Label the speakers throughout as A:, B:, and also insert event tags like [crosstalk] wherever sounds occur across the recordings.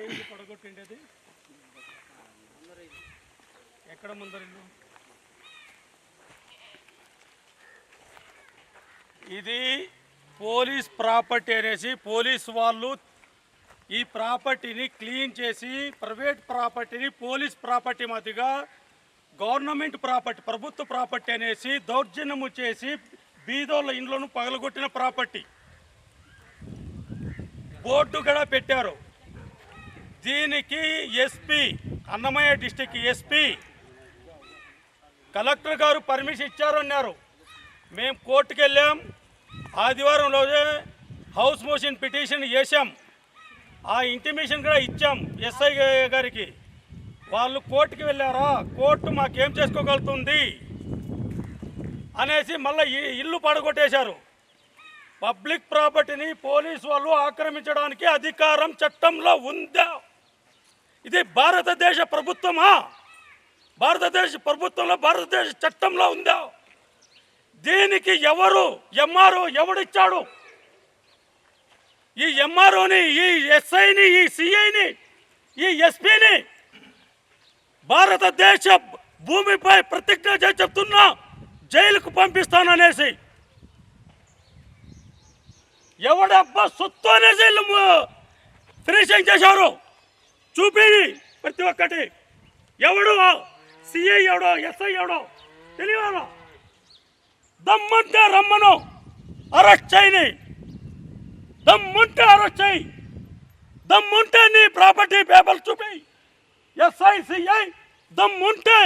A: ఏ ఇల్లు అది ఎక్కడ ముందరిల్లు ఇది పోలీస్ ప్రాపర్టీ అనేసి పోలీస్ వాళ్ళు ఈ ప్రాపర్టీని క్లీన్ చేసి ప్రైవేట్ ప్రాపర్టీని పోలీస్ ప్రాపర్టీ మధ్యగా గవర్నమెంట్ ప్రాపర్టీ ప్రభుత్వ ప్రాపర్టీ అనేసి దౌర్జన్యము చేసి బీదోళ్ళ ఇండ్లను పగలగొట్టిన ప్రాపర్టీ. బోర్డు కూడా పెట్టారు. దీనికి SP Annamayya district SP collector గారు పర్మిషన్ ఇచ్చారన్నారు. మేము కోర్టుకు వెళ్ళాం ఆదివారం రోజే హౌస్ మోషన్ పిటిషన్ వేసాం ఆ ఇంటిమేషన్ కూడా ఇచ్చాం ఎస్ఐ గారికి. వాళ్ళు కోర్టుకి వెళ్ళారా? కోర్టు మాకేం చేసుకోగలుగుతుంది? అనేసి మళ్ళీ ఇల్లు పడగొట్టేశారు. పబ్లిక్ ప్రాపర్టీని పోలీసు వాళ్ళు ఆక్రమించడానికి అధికారం చట్టంలో ఉందా? ఇది భారతదేశ ప్రభుత్వమా? భారతదేశ ప్రభుత్వంలో భారతదేశ చట్టంలో ఉందా? దీనికి ఎవరు ఎంఆర్ఓ ఎవడిచ్చాడు? ఈ ఎంఆర్ఓని ఈ ఎస్ఐని ఈ సిఐని ఈ ఎస్పీని భారతదేశ భూమిపై ప్రతిజ్ఞ చేసి చెప్తున్నా జైలుకు పంపిస్తాననేసి. ఎవడబ్బా సొత్తు అనేసి ఫినిషింగ్ చేశారు? చూపేది ప్రతి ఒక్కటి. ఎవడు సిఐ ఎవడో ఎస్ఐ ఎవడో తెలియదా దమ్మంటే రమ్మను అరెస్ట్ చేయని. దమ్ముంటే అరెస్ట్ చేయి. దమ్ముంటే నీ ప్రాపర్టీ పేపర్లు చూపి ఎస్ఐ సిఐ దమ్ముంటే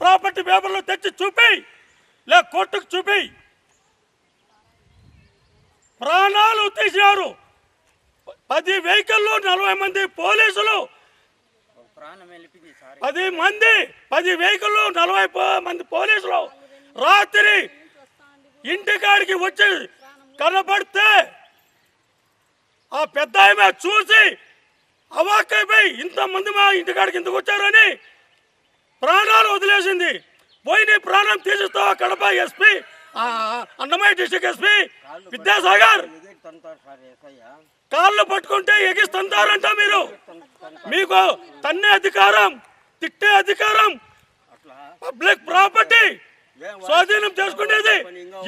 A: ప్రాపర్టీ పేపర్లు తెచ్చి చూపి లే కోర్టుకు చూపి ప్రాణాలు తీసినారు పది వెహికల్లో నలభై మంది పోలీసులు. పది మంది పది వెహికల్లో నలభై మంది పోలీసులు రాత్రి ఇంటికాడికి వచ్చి కనబడితే ఆ పెద్ద ఆమె చూసి అవాక్కైపోయి ఇంతమంది మా ఇంటికాడికి ఎందుకు వచ్చారని ప్రాణాలు వదిలేసింది. పోయిన ప్రాణం తీసిస్తావా Kadapa SP Annamayya district SP Vidyasagar? కాళ్ళు పట్టుకుంటే ఎగిస్తుంటారంట మీరు. మీకు తన్నే అధికారం తిట్టే అధికారం పబ్లిక్ ప్రాపర్టీ స్వాధీనం చేసుకునేది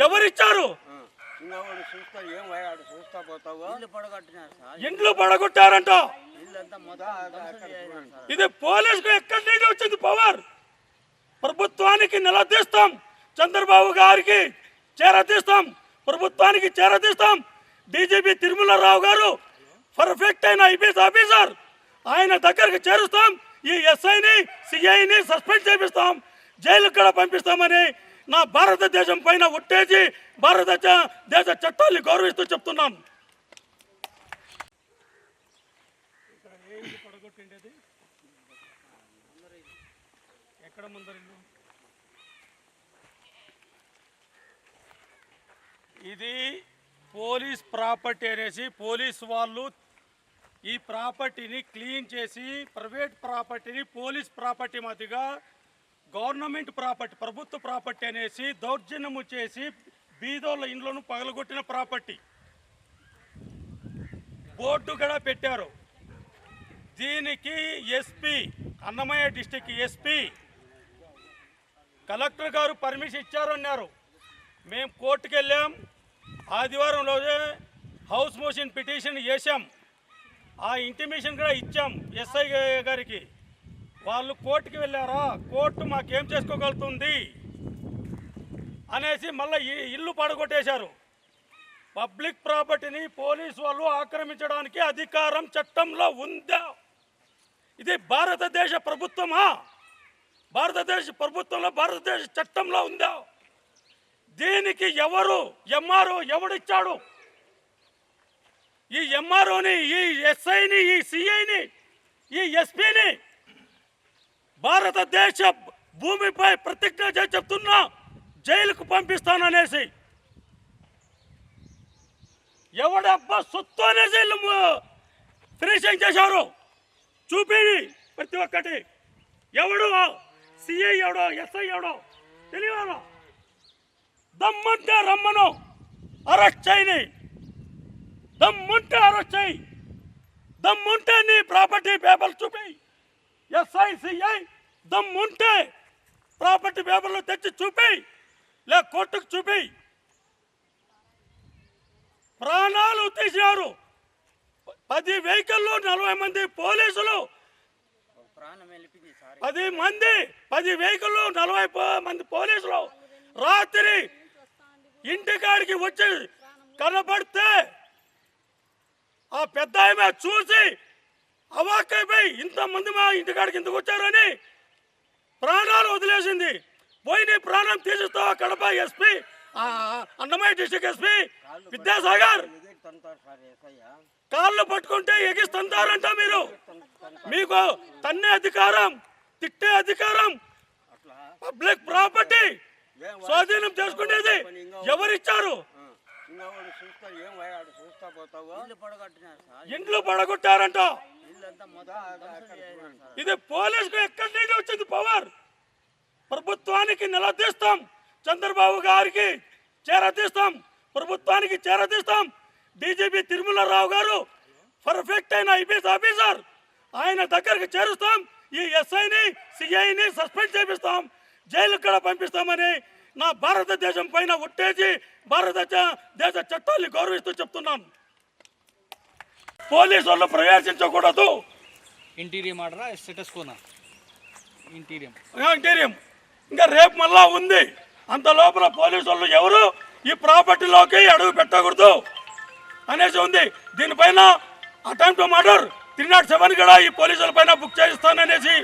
A: ఎవరిచ్చారు? ఇండ్లు పడగొట్టారంట. ఇది పోలీసుకు ఎక్కడి నుండి వచ్చింది పవర్? ప్రభుత్వానికి నిలదీస్తాం. చంద్రబాబు గారికి చేరదీస్తాం. ప్రభుత్వానికి చేరదీస్తాం. డీజీపీ తిరుమలరావు గారు పర్ఫెక్ట్ అయిన ఐపీఎస్ ఆఫీసర్ ఆయన దగ్గరికి చేరుస్తాం. ఈ ఎస్ఐని సిఐని సస్పెండ్ చేపిస్తాం. జైలుకు కూడా పంపిస్తామని నా భారతదేశం పైన ఉట్టేసి భారతదేశ దేశ చట్టాన్ని గౌరవిస్తూ చెప్తున్నాం. ఎక్కడ ఇది పోలీస్ ప్రాపర్టీ అనేసి పోలీస్ వాళ్ళు ఈ ప్రాపర్టీని క్లీన్ చేసి ప్రైవేట్ ప్రాపర్టీని పోలీస్ ప్రాపర్టీ మధ్యగా గవర్నమెంట్ ప్రాపర్టీ ప్రభుత్వ ప్రాపర్టీ అనేసి దౌర్జన్యము చేసి బీదోళ్ళ ఇండ్లను పగలగొట్టిన ప్రాపర్టీ. బోర్డు కూడా పెట్టారు. దీనికి SP Annamayya district SP collector గారు పర్మిషన్ ఇచ్చారు అన్నారు మేము కోర్టుకు వెళ్ళాం ఆదివారం రోజే హౌస్ మోషన్ పిటిషన్ చేసాం ఆ ఇంటిమేషన్ కూడా ఇచ్చాం ఎస్ఐ గారికి. వాళ్ళు కోర్టుకి వెళ్ళారా? కోర్టు మాకేం చేసుకోగలుగుతుంది? అనేసి మళ్ళీ ఇల్లు పడగొట్టేశారు. పబ్లిక్ ప్రాపర్టీని పోలీస్ వాళ్ళు ఆక్రమించడానికి అధికారం చట్టంలో ఉందా? ఇది భారతదేశ ప్రభుత్వమా? భారతదేశ ప్రభుత్వంలో భారతదేశ చట్టంలో ఉందా? దీనికి ఎవరు ఎంఆర్ఓ ఎవడిచ్చాడు? ఈ ఎంఆర్ఓని ఈ ఎస్ఐని ఈ సిఐని ఈ ఎస్పీని భారతదేశ భూమిపై ప్రతిజ్ఞ చేసి చెప్తున్నా జైలుకు పంపిస్తాననేసి. ఎవడబ్బా సొత్తు అనేసి వీళ్ళు ఫినిషింగ్ చేశారు? చూపి ప్రతి ఒక్కటి. ఎవడు? సిఐ ఎవడో? ఎస్ఐ ఎవడో? తెలియాలా దమ్మంటే రమ్మను. అరెస్ట్ చేయని. దమ్ముంటే అరెస్ట్ చేయి. దమ్ముంటే నీ ప్రాపర్టీ పేపర్లు చూపి. ఎస్ఐసిఐ దమ్ముంటే ప్రాపర్టీ పేపర్లు తెచ్చి చూపి. లే కోర్టుకు చూపి. ప్రాణాలు తీసినారు పది వెహికల్లో నలభై మంది పోలీసులు. పది మంది పది వెహికల్లో నలభై మంది పోలీసులు. రాత్రి ఇంటికాడికి వచ్చి కనబడితే ఆ పెద్ద ఆమె చూసి అవాక్కైపోయి ఇంతమంది మా ఇంటికాడికి ఎందుకు వచ్చారని ప్రాణాలు వదిలేసింది. పోయి నీ ప్రాణం తీసిస్తావా Kadapa SP? Annamayya district SP? Vidyasagar? కాళ్ళు పట్టుకుంటే ఎగిస్తుంటారంట మీరు. మీకు తన్నే అధికారం తిట్టే అధికారం పబ్లిక్ ప్రాపర్టీ. స్వాధీనం చేసుకునేది ఎవరిచ్చారు?
B: ఆ, ఇంకా వాడు చూస్తా ఏం వాడు చూస్తా పోతావు? ఇల్లు పడగొట్టినారు సార్.
A: ఇండ్లు పడగొట్టారంట. ఇది పోలీసుకు ఎక్కడి నుండి వచ్చింది పవర్? ప్రభుత్వానికి నిలదీస్తాం. చంద్రబాబు గారికి చేరదీస్తాం. ప్రభుత్వానికి చేరదీస్తాం. డీజీపీ తిరుమలరావు గారు పర్ఫెక్ట్ అయిన ఐపీఎస్ ఆఫీసర్. ఆయన దగ్గరికి చేరుస్తాం. ఈ ఎస్ఐని సిఐని సస్పెండ్ చేపిస్తాం. జైలుకు కూడా పంపిస్తామని నా భారతదేశం పైన ఒట్టేసి భారతదేశ దేశ చట్టాన్ని గౌరవిస్తూ చెప్తున్నాను పోలీసు వాళ్ళు ప్రవేశించకూడదు.
C: ఇంటీరియం ఆర్డరా స్టేటస్ కోనా? ఇంటీరియం.
A: ఇంటీరియం. ఇంకా రేపు మళ్ళా ఉంది. అంత లోపల పోలీసు వాళ్ళు ఎవరు ఈ ప్రాపర్టీలోకి అడుగు పెట్టకూడదు అనేసి ఉంది. దీనిపైన attempt murder three not seven కూడా ఈ పోలీసుల పైన బుక్ చేయిస్తాననేసి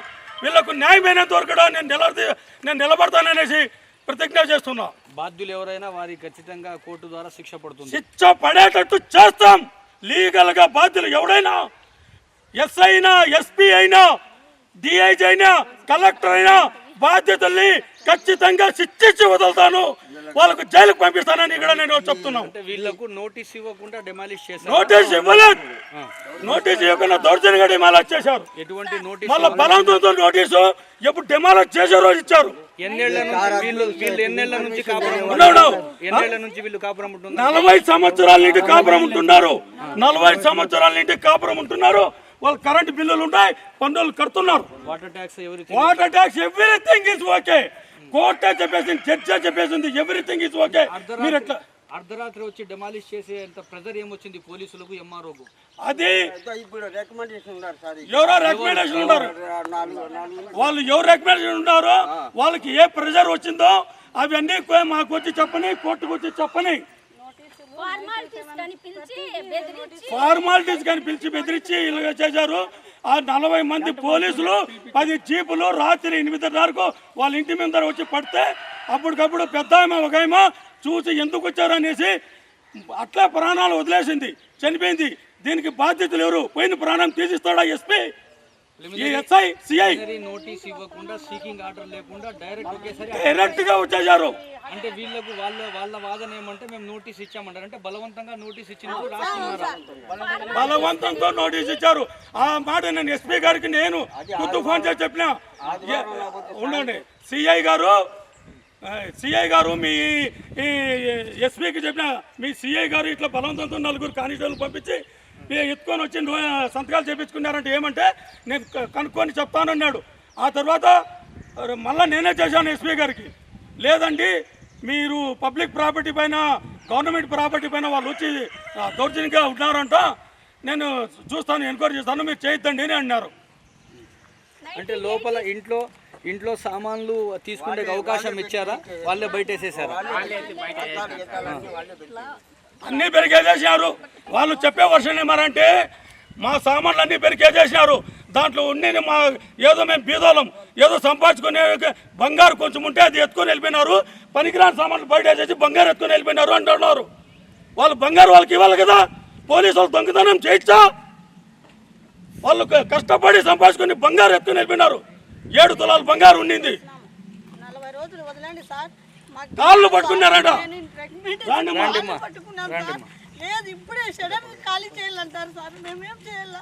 A: వీళ్ళకు న్యాయమైనంత వరకు కూడా నేను నిలబడి నేను నిలబడతాననేసి ప్రతిజ్ఞ చేస్తున్నా.
C: బాధ్యులు ఎవరైనా వారికి ఖచ్చితంగా కోర్టు ద్వారా శిక్ష పడుతుంది.
A: శిక్ష పడేటట్టు చేస్తాం. లీగల్గా బాధ్యులు ఎవడైనా ఎస్ఐ అయినా ఎస్పీ అయినా డిఐజీ అయినా కలెక్టర్ అయినా బాధ్యతల్ని ఖచ్చితంగా శిక్షించి వదులుతాను. వాళ్ళకు జైలుకు పంపిస్తానని ఇక్కడ నేను చెప్తున్నాను
C: అంటే వీళ్ళకు నోటీస్ ఇవ్వకుండా డెమాలిష్ చేశారు?
A: నోటీస్ ఇవ్వలేదు. నోటీస్ ఇవ్వకుండా దౌర్జన్యంగా డిమాలజ్ చేశారు.
C: ఎటువంటి నోటీస్
A: మళ్ళీ బలవంతంతో నోటీసు ఎప్పుడు డిమాలజ్ చేసే రోజు ఇచ్చారు.
C: ఎన్నేళ్ళ నుంచి వీళ్ళు వీళ్ళు ఎన్నేళ్ళ నుంచి కాపురం
A: ఉండవు.
C: ఎన్నేళ్ళ నుంచి వీళ్ళు కాపురం ఉంటున్నారు?
A: నలభై సంవత్సరాల నుండి కాపురం ఉంటున్నారు. నలభై సంవత్సరాల నుండి కాపురం ఉంటున్నారు. వాళ్ళు కరెంట్ బిల్లులు ఉంటాయి. పన్నులు కడుతున్నారు.
C: వాటర్ ట్యాక్స్ ఎవరికి
A: water tax everything is okay కోర్టే చెప్పేసింది జడ్జి చెప్పేసింది ఎవ్రీథింగ్ ఇస్ ఓకే మీరు ఎట్లా
C: అర్ధరాత్రి వచ్చి డెమాలిష్ చేసేంత ప్రెజర్ ఏమొచ్చింది పోలీసులకు ఎంఆర్ఓకు
A: అది
B: ఇప్పుడు రికమెండేషన్ ఉన్నారు సార్
A: ఎవరో రికమెండేషన్ ఉన్నారు. వాళ్ళు ఎవరు రికమెండేషన్ ఉన్నారో వాళ్ళకి ఏ ప్రెషర్ వచ్చిందో అవన్నీ మాకు వచ్చి చెప్పని కోర్టుకు వచ్చి చెప్పని.
D: ఫార్మాలిటీస్ కానీ పిలిచి బెదిరించి
A: ఫార్మాలిటీస్ కానీ పిలిచి బెదిరించి ఇలాగ చేశారు. ఆ నలభై మంది పోలీసులు పది జీపులు రాత్రి ఎనిమిదిన్నరకు వాళ్ళ ఇంటి మీద వచ్చి పడితే అప్పటికప్పుడు పెద్ద ఆమె ఒక ఆమె చూసి ఎందుకు వచ్చారు అనేసి అట్లా ప్రాణాలు వదిలేసింది చనిపోయింది. దీనికి బాధ్యతలు ఎవరు? పోయిన ప్రాణం తీసిస్తాడా ఎస్పీ? ఈ ఎస్ఐ సిఐ
C: నోటీస్ ఇవ్వకుండా సీకింగ్ ఆర్డర్ లేకుండా డైరెక్ట్ ఒకేసారి
A: డైరెక్ట్గా వచ్చేసారు.
C: అంటే వీళ్ళకు వాళ్ళ వాళ్ళ వాదన ఏమంటే మేము నోటీస్ ఇచ్చామంటారు. అంటే బలవంతంగా నోటీస్ ఇచ్చినప్పుడు రాస్తున్నారా.
A: బలవంతంతో నోటీస్ ఇచ్చారు. ఆ మాట నేను ఎస్పీ గారికి నేను గుర్తు ఫోన్ చేసి చెప్పిన. ఉండండి. సిఐ గారు సిఐ గారు మీ ఈ ఎస్పీకి చెప్పిన మీ సిఐ గారు ఇట్లా బలవంతంతో నలుగురు కానిస్టేబుల్ పంపించి ఎత్తుకొని వచ్చి సంతకాలు చేపించుకున్నారంటే ఏమంటే నేను కనుక్కొని చెప్తానన్నాడు. ఆ తర్వాత మళ్ళా నేనే చేశాను ఎస్పీ గారికి. లేదండి మీరు పబ్లిక్ ప్రాపర్టీ పైన గవర్నమెంట్ ప్రాపర్టీ పైన వాళ్ళు వచ్చి దౌర్జన్యంగా ఉన్నారంట. నేను చూస్తాను ఎంక్వైరీ చేస్తాను మీరు చేయొద్దండి అని అన్నారు.
C: అంటే లోపల ఇంట్లో ఇంట్లో సామాన్లు తీసుకునే అవకాశం ఇచ్చారా? వాళ్ళే బయట వేసేసారా
A: అన్నీ పెరిగేసేసినారు వాళ్ళు చెప్పే వర్షం ఏమారంటే మా సామాన్లు అన్నీ పెరిగేసేసినారు దాంట్లో ఉండి మా ఏదో మేము బీదోళం ఏదో సంపాదించుకునే బంగారు కొంచెం ఉంటే అది ఎత్తుకొని వెళ్ళిపోయినారు. పనికిరాని సామాన్లు బయట వేసేసి బంగారు ఎత్తుకొని వెళ్ళిపోయినారు అంటున్నారు. వాళ్ళు బంగారు వాళ్ళకి ఇవ్వాలి కదా పోలీసు వాళ్ళు దొంగతనం చేయొచ్చా వాళ్ళు కష్టపడి సంపాదించుకొని బంగారు ఎత్తుకొని వెళ్ళిపోయినారు. ఏడు తులాలు బంగారు ఉండింది
E: నలభై రోజులు వదలండి సార్.
A: కాళ్ళు పట్టుకున్నారట.
E: లేదు ఇప్పుడే సడన్ ఖాళీ చేయాలంటారు సార్. మేమేం చేయాల?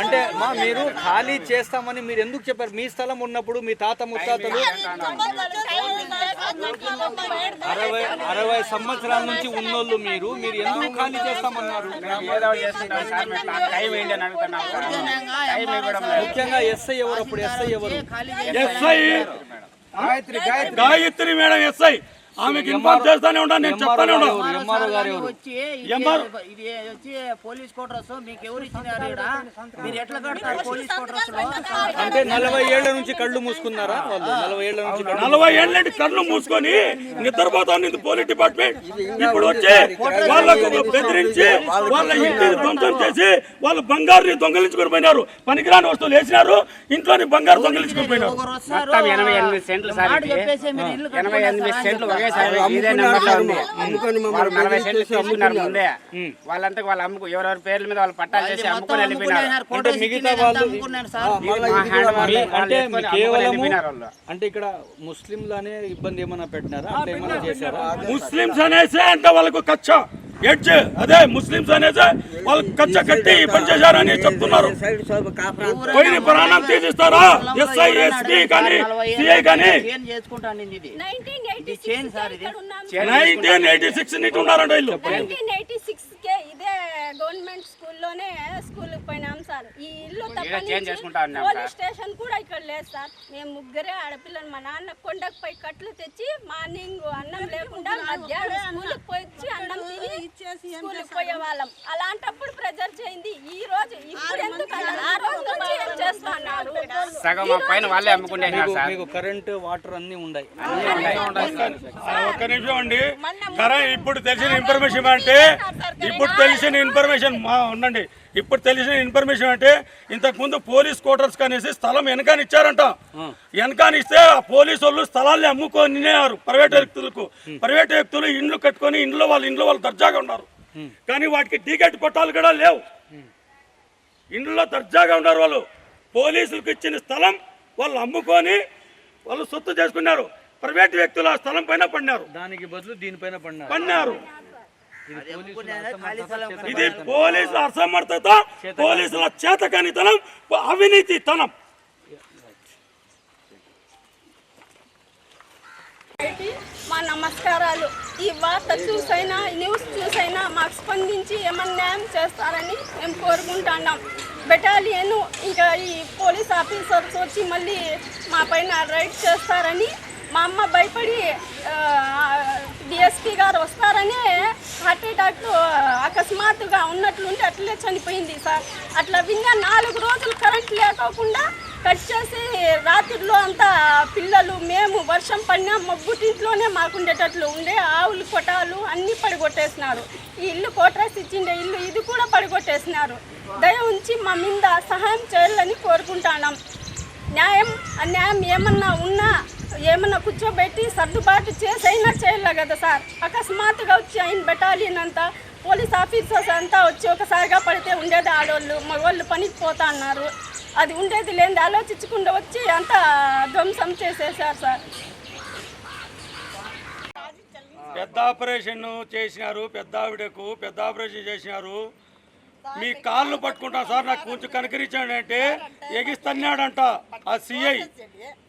C: అంటే మా మీరు ఖాళీ చేస్తామని మీరు ఎందుకు చెప్పారు? మీ స్థలం ఉన్నప్పుడు మీ తాత ముత్తాతలు అరవై అరవై సంవత్సరాల నుంచి ఉన్నోళ్ళు మీరు. మీరు ఎందుకు ఖాళీ చేస్తామన్నారు? ముఖ్యంగా ఎస్ఐ ఎవరు? అప్పుడు ఎస్ఐ ఎవరు?
A: ఎస్ఐ గాయత్రి మేడం ఎస్ఐ ఆమెకి ఇన్ఫార్మ్ చేస్తానే ఉంటాను నేను చెప్తానే ఉన్నాను
F: వచ్చి ఇది పోలీస్ క్వార్టర్స్ మీకు ఎవరు ఇచ్చినారు ఈడ? మీరు ఎట్లా కడతారు పోలీస్ క్వార్టర్స్లో?
C: అంటే నలభై ఏళ్ళ నుంచి కళ్ళు మూసుకున్నారా వాళ్ళు? నలభై ఏళ్ళ నుంచి కళ్ళు
A: నలభై ఏళ్ళంటి కళ్ళు మూసుకొని నిద్రపోతాను ఇది పోలీస్ డిపార్ట్మెంట్. ఇప్పుడు వచ్చి వాళ్ళకు బెదిరించి వాళ్ళ ఇంటిని ధ్వంసం చేసి వాళ్ళు బంగారుని దొంగలించుకొని పోయినారు. పనికిరాని వస్తువులు వేసినారు ఇంట్లోని బంగారు దొంగలించుకొని పోయినారు.
B: ఎనభై ఎనిమిది సెంట్లు సార్ ఎనభై ఎనిమిది సెంట్లు
F: సార్.
B: ఒకేసారి ఇదే నెంబర్లో ఉంది వాళ్ళు నలభై సెంట్లు తీసుకున్నారు ముందే. వాళ్ళంతా వాళ్ళు అమ్ముకు ఎవరెవరి పేర్ల మీద వాళ్ళు పట్టాలు చేసి
F: మొత్తం
B: అమ్ముకొని వెళ్ళిపోయినారు.
C: అంటే మిగతా వాళ్ళు అంటే ఇక్కడ ముస్లింలనే ఇబ్బంది ఏమైనా పెట్టినారా? అట్లా ఏమైనా చేశారా?
A: ముస్లిమ్స్ అనేసి అంటే వాళ్ళకు కచ్చ. ఎడ్జ్ అదే ముస్లిమ్స్ అనేసి వాళ్ళకు కచ్చ కట్టి చేశారని చెప్తున్నారు. పోయిన ప్రాణం తీసిస్తారా? ఎస్ఐ ఎస్పీ కానీ సిఐ కానీ?
D: నైన్టీన్ ఎయిటీ
A: సిక్స్ నుంచి ఉన్నారంట వీళ్ళు.
D: గవర్నమెంట్ స్కూల్లోనే ఈ ఇల్లు పోలీస్ స్టేషన్ కూడా ఇక్కడ లేదు సార్. మేము ముగ్గురే ఆడపిల్లలు మా నాన్న కొండకు పై కట్లు తెచ్చి మార్నింగ్ అన్నం లేకుండా మధ్యాహ్నం స్కూల్కి పోయి అన్నం తిని స్కూల్కి పోయే వాళ్ళం అలాంటప్పుడు ప్రెజర్ చేయింది. ఈ రోజు ఇప్పుడు ఎందుకు అలా? ఆ రోజు నుంచి ఏం చేస్తా అన్నారు
B: సగం ఆ పైన వాళ్ళే అమ్ముకుంటున్నారు సార్.
C: మీకు కరెంట్ వాటర్ అన్ని ఉన్నాయి
A: ఒక్క నిమిషం అండి. కరె ఇప్పుడు తెలిసిన ఇన్ఫర్మేషన్ అంటే ఇప్పుడు తెలిసిన ఇన్ఫర్మేషన్ మా ఉండండి. ఇప్పుడు తెలిసిన ఇన్ఫర్మేషన్ అంటే ఇంతకు ముందు పోలీస్ క్వార్టర్స్ కనేసి స్థలం వెనకాని ఇచ్చారంట వెనకాని ఇస్తే ఆ పోలీసు వాళ్ళు స్థలాల్ని అమ్ముకొనినారు ప్రైవేట్ వ్యక్తులకు. ప్రైవేట్ వ్యక్తులు ఇండ్లు కట్టుకొని ఇంట్లో వాళ్ళు ఇంట్లో వాళ్ళు దర్జాగా ఉన్నారు. కానీ వాటికి టికెట్ పట్టాలు కూడా లేవు. ఇండ్లలో దర్జాగా ఉన్నారు వాళ్ళు. పోలీసులకు ఇచ్చిన స్థలం వాళ్ళు అమ్ముకొని వాళ్ళు సొత్తు చేసుకున్నారు. ప్రైవేట్ వ్యక్తులు ఆ స్థలం పైన పడినారు.
C: దానికి బదులు దీనిపైన పడినారు.
A: పడినారు
F: అది అమ్ముకునేదే ఖాళీ స్థలం
A: ఇది పోలీసుల అసమర్థత పోలీసుల చేతకానితనం అవినీతితనం.
D: మా నమస్కారాలు. ఈ వార్త చూసైనా ఈ న్యూస్ చూసైనా మాకు స్పందించి ఏమన్నా న్యాయం చేస్తారని మేము కోరుకుంటున్నాం. బెటాలియన్ ఇంకా ఈ పోలీస్ ఆఫీసర్స్ వచ్చి మళ్ళీ మా పైన రైడ్ చేస్తారని మా అమ్మ భయపడి డిఎస్పీ గారు వస్తారని హార్ట్ అటాక్ అకస్మాత్తుగా ఉన్నట్లుంటే అట్లే చనిపోయింది సార్. అట్లా విన్నా నాలుగు రోజులు కరెంట్ లేకోకుండా కట్ చేసి రాత్రిలో అంతా పిల్లలు మేము వర్షం పడినా మబ్బుటింట్లోనే మాకుండేటట్లు ఉండే ఆవులు కొటాలు అన్నీ పడిగొట్టేసినారు. ఈ ఇల్లు కోట్రాస్ ఇచ్చిండే ఇల్లు ఇది కూడా పడగొట్టేసినారు. దయ ఉంచి మా మీద సహాయం చేయాలని కోరుకుంటున్నాం. న్యాయం అన్యాయం ఏమన్నా ఉన్నా ఏమన్నా కూర్చోబెట్టి సర్దుబాటు చేసైనా చేయాలి కదా సార్. అకస్మాత్తుగా వచ్చి ఆయన బెటాలియన్ అంతా పోలీస్ ఆఫీసర్స్ అంతా వచ్చి ఒకసారిగా పడితే ఉండేది ఆడవాళ్ళు మగవాళ్ళు పనికి పోతా అన్నారు. అది ఉండేది లేని ఆలోచించకుండా వచ్చి అంతా ధ్వంసం చేసేసారు సార్.
A: పెద్ద ఆపరేషన్ చేసినారు పెద్ద ఆవిడకు పెద్ద ఆపరేషన్ చేసినారు. మీ కాళ్ళు పట్టుకుంటా సార్ నాకు కొంచెం కనకరించాడు అంటే ఎగిస్తన్నాడంట ఆ సిఐ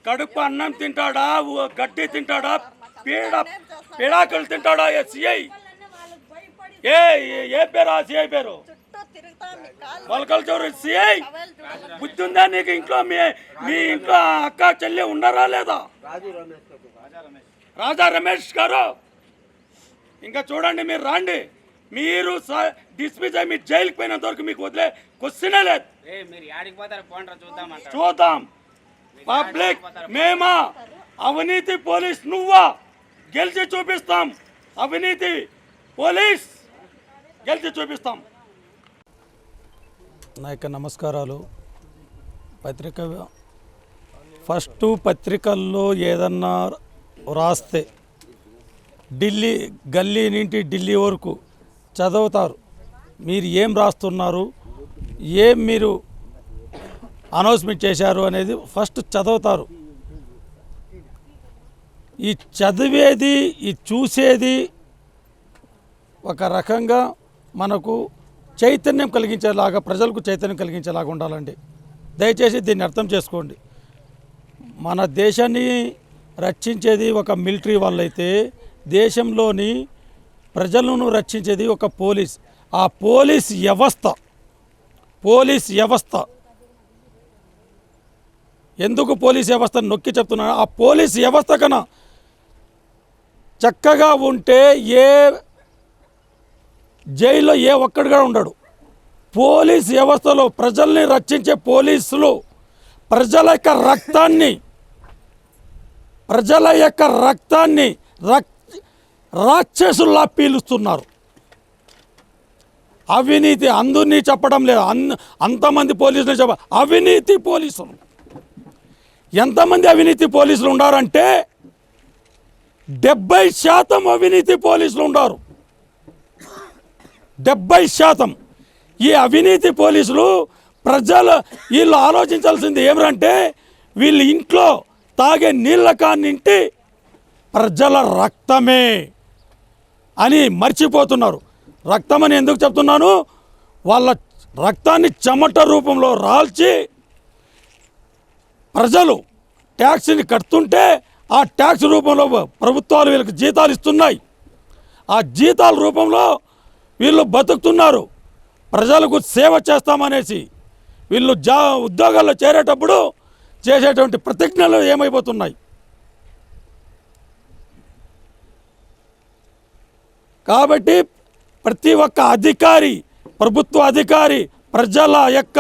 A: కడుపు అన్నం తింటాడా గడ్డి తింటాడా పీడ పీడాకులు తింటాడా ఏ సిఐ ఏ ఏ- పేరు ఆ సిఐ పేరు?
E: మొలకల తిరుగుతాం
A: సిఐ బుద్ధి ఉందా నీకు ఇంట్లో మీ మీ ఇంట్లో అక్క చెల్లి ఉండరా లేదా? రాజా రమేష్ గారు. ఇంకా చూడండి మీరు రాండి. మీరు డిస్మిస్ అయ్యి మీరు జైలుకి పోయినంత వరకు మీకు వదిలే క్వశ్చనే లేదు. చూద్దాం పబ్లిక్ మేమా? అవినీతి పోలీస్ నువ్వా? గెలిచి చూపిస్తాం. అవినీతి పోలీస్ గెలిచి చూపిస్తాం.
G: నా యొక్క నమస్కారాలు. పత్రిక ఫస్ట్ పత్రికల్లో ఏదన్నా రాస్తే ఢిల్లీ గల్లీ నుండి ఢిల్లీ వరకు చదువుతారు. మీరు ఏం రాస్తున్నారు? ఏం మీరు అనౌన్స్మెంట్ చేశారు అనేది ఫస్ట్ చదువుతారు. ఈ చదివేది ఈ చూసేది
A: ఒక రకంగా మనకు చైతన్యం కలిగించేలాగా ప్రజలకు చైతన్యం కలిగించేలాగా ఉండాలండి. దయచేసి దీన్ని అర్థం చేసుకోండి. మన దేశాన్ని రక్షించేది ఒక మిలిటరీ వాళ్ళైతే దేశంలోని ప్రజలను రక్షించేది ఒక పోలీస్. ఆ పోలీస్ వ్యవస్థ పోలీస్ వ్యవస్థ. ఎందుకు పోలీస్ వ్యవస్థ నొక్కి చెప్తున్నాను? ఆ పోలీస్ వ్యవస్థ కన్నా చక్కగా ఉంటే ఏ జైల్లో ఏ ఒక్కడుగా ఉండడు. పోలీస్ వ్యవస్థలో ప్రజల్ని రక్షించే పోలీసులు ప్రజల యొక్క రక్తాన్ని ప్రజల యొక్క రక్తాన్ని రక్త రాక్షసుల్లా పీలుస్తున్నారు. అవినీతి అందరినీ చెప్పడం లేదు. అన్ అంతమంది పోలీసులు చెప్ప అవినీతి పోలీసులు. ఎంతమంది అవినీతి పోలీసులు ఉండారంటే డెబ్బై శాతం అవినీతి పోలీసులు ఉండారు. డెబ్బై శాతం. ఈ అవినీతి పోలీసులు ప్రజలు వీళ్ళు ఆలోచించాల్సింది ఏమిటంటే వీళ్ళు ఇంట్లో తాగే నీళ్ళ కానింటి ప్రజల రక్తమే. అని మర్చిపోతున్నారు. రక్తం అని ఎందుకు చెప్తున్నాను? వాళ్ళ రక్తాన్ని చెమట రూపంలో రాల్చి ప్రజలు ట్యాక్స్ని కడుతుంటే ఆ ట్యాక్స్ రూపంలో ప్రభుత్వాలు వీళ్ళకి జీతాలు ఇస్తున్నాయి. ఆ జీతాల రూపంలో వీళ్ళు బతుకుతున్నారు. ప్రజలకు సేవ చేస్తామనేసి వీళ్ళు జా ఉద్యోగాల్లో చేరేటప్పుడు చేసేటువంటి ప్రతిజ్ఞలు ఏమైపోతున్నాయి? కాబట్టి ప్రతి ఒక్క అధికారి ప్రభుత్వ అధికారి ప్రజల యొక్క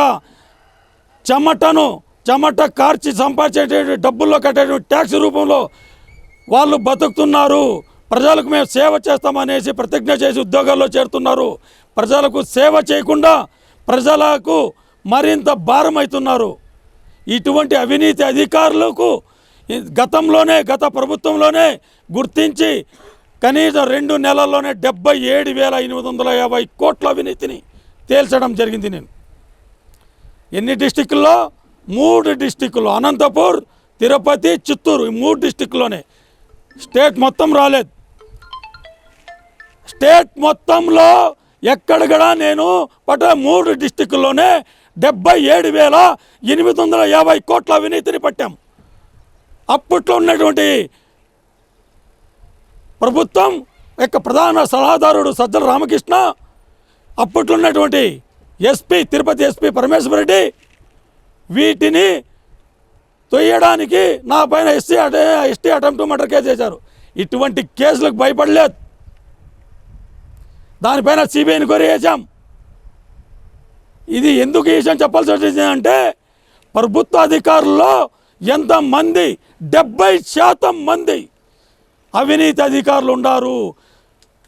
A: చెమటను చెమట కార్చి సంపాదించేటువంటి డబ్బుల్లో కట్టేటువంటి ట్యాక్స్ రూపంలో వాళ్ళు బతుకుతున్నారు. ప్రజలకు మేము సేవ చేస్తామనేసి ప్రతిజ్ఞ చేసి ఉద్యోగాల్లో చేరుతున్నారు. ప్రజలకు సేవ చేయకుండా ప్రజలకు మరింత భారం అవుతున్నారు ఇటువంటి అవినీతి అధికారులకు గతంలోనే గత ప్రభుత్వంలోనే గుర్తించి కనీసం రెండు నెలల్లోనే డెబ్బై ఏడు వేల ఎనిమిది వందల యాభై కోట్ల అవినీతిని తేల్చడం జరిగింది నేను. ఎన్ని డిస్టిక్ల్లో మూడు డిస్టిక్లు. అనంతపూర్ తిరుపతి చిత్తూరు. ఈ మూడు డిస్టిక్లోనే. స్టేట్ మొత్తం రాలేదు. స్టేట్ మొత్తంలో ఎక్కడ కూడా నేను పట్ట మూడు డిస్టిక్ల్లోనే డెబ్బై ఏడు వేల ఎనిమిది వందల యాభై కోట్ల అవినీతిని పట్టాం. అప్పట్లో ఉన్నటువంటి ప్రభుత్వం యొక్క ప్రధాన సలహాదారుడు సజ్జల రామకృష్ణ అప్పట్లో ఉన్నటువంటి ఎస్పీ తిరుపతి ఎస్పీ పరమేశ్వర రెడ్డి వీటిని తొయ్యడానికి నా పైన ఎస్సీ అటే ఎస్టీ అటెంప్ట్ మర్డర్ కేసు వేశారు ఇటువంటి కేసులకు భయపడలేదు. దానిపైన సిబిఐ కోరి వేసాం ఇది ఎందుకు ఈ విషయం చెప్పాల్సి వచ్చింది అంటే ప్రభుత్వ అధికారుల్లో ఎంతమంది డెబ్బై శాతం మంది అవినీతి అధికారులు ఉన్నారు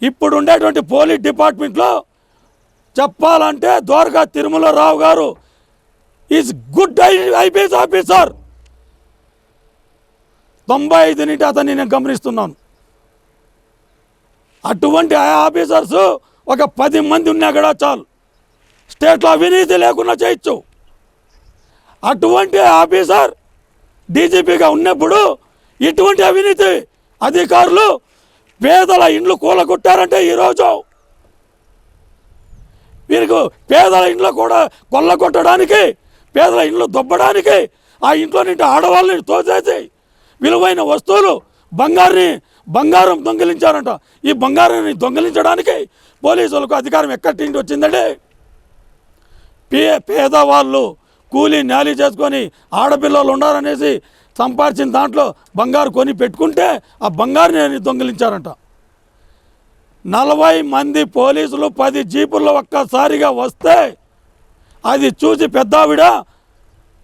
A: ఇప్పుడు ఉండేటువంటి పోలీస్ డిపార్ట్మెంట్లో చెప్పాలంటే ద్వారకా తిరుమల రావు గారు ఈజ్ గుడ్ ఐపీఎస్ ఆఫీసర్. తొంభై ఐదు నుండి అతన్ని నేను గమనిస్తున్నాను. అటువంటి ఆఫీసర్స్ ఒక పది మంది ఉన్నా కూడా చాలు. స్టేట్లో అవినీతి లేకుండా చేయొచ్చు. అటువంటి ఆఫీసర్ డీజీపీగా ఉన్నప్పుడు ఇటువంటి అవినీతి అధికారులు పేదల ఇండ్లు కూలగొట్టారంటే ఈరోజు వీరికి పేదల ఇండ్లు కూడా కొల్లగొట్టడానికి పేదల ఇండ్లు దొబ్బడానికి ఆ ఇంట్లో నుండి ఆడవాళ్ళని తోసేసి విలువైన వస్తువులు బంగారుని బంగారం దొంగిలించారంట. ఈ బంగారాన్ని దొంగిలించడానికి పోలీసులకు అధికారం ఎక్కడి నుండి వచ్చిందంటే పే పేదవాళ్ళు కూలీ న్యాలీ చేసుకొని ఆడపిల్లలు ఉన్నారనేసి సంపాదించిన దాంట్లో బంగారు కొని పెట్టుకుంటే ఆ బంగారుని దొంగిలించారంట. నలభై మంది పోలీసులు పది జీపుల్లో ఒక్కసారిగా వస్తే అది చూసి పెద్దావిడ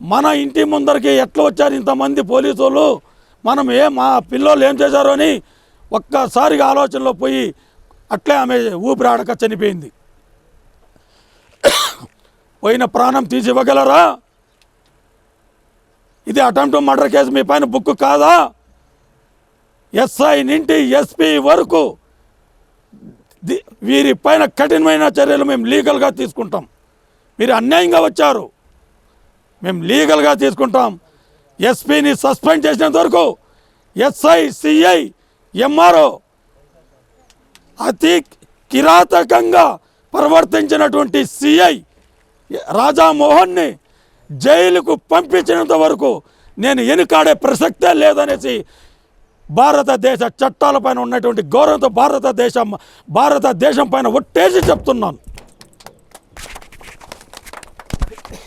A: మన ఇంటి ముందరికి ఎట్లా వచ్చారు ఇంతమంది పోలీసులు? మనం ఏ మా పిల్లోళ్ళు ఏం చేశారు? అని ఒక్కసారిగా ఆలోచనలో పోయి అట్లే ఆమె ఊపిరాడక చనిపోయింది. [coughs] పోయిన ప్రాణం తీసి ఇవ్వగలరా ఇది అటెంప్ట్ మర్డర్ కేసు మీ పైన బుక్ కాదా? ఎస్ఐ నుండి ఎస్పీ వరకు వీరి పైన కఠినమైన చర్యలు మేము లీగల్గా తీసుకుంటాం. మీరు అన్యాయంగా వచ్చారు. మేము లీగల్గా తీసుకుంటాం. ఎస్పీని సస్పెండ్ చేసినంత వరకు ఎస్ఐ సిఐ ఎంఆర్ఓ అతి కిరాతకంగా ప్రవర్తించినటువంటి సిఐ రాజామోహన్ని జైలుకు పంపించినంత వరకు నేను వెనుకాడే ప్రసక్తే లేదనేసి భారతదేశ చట్టాలపైన ఉన్నటువంటి గౌరవంతో భారతదేశం భారతదేశం పైన ఒట్టేసి చెప్తున్నాను.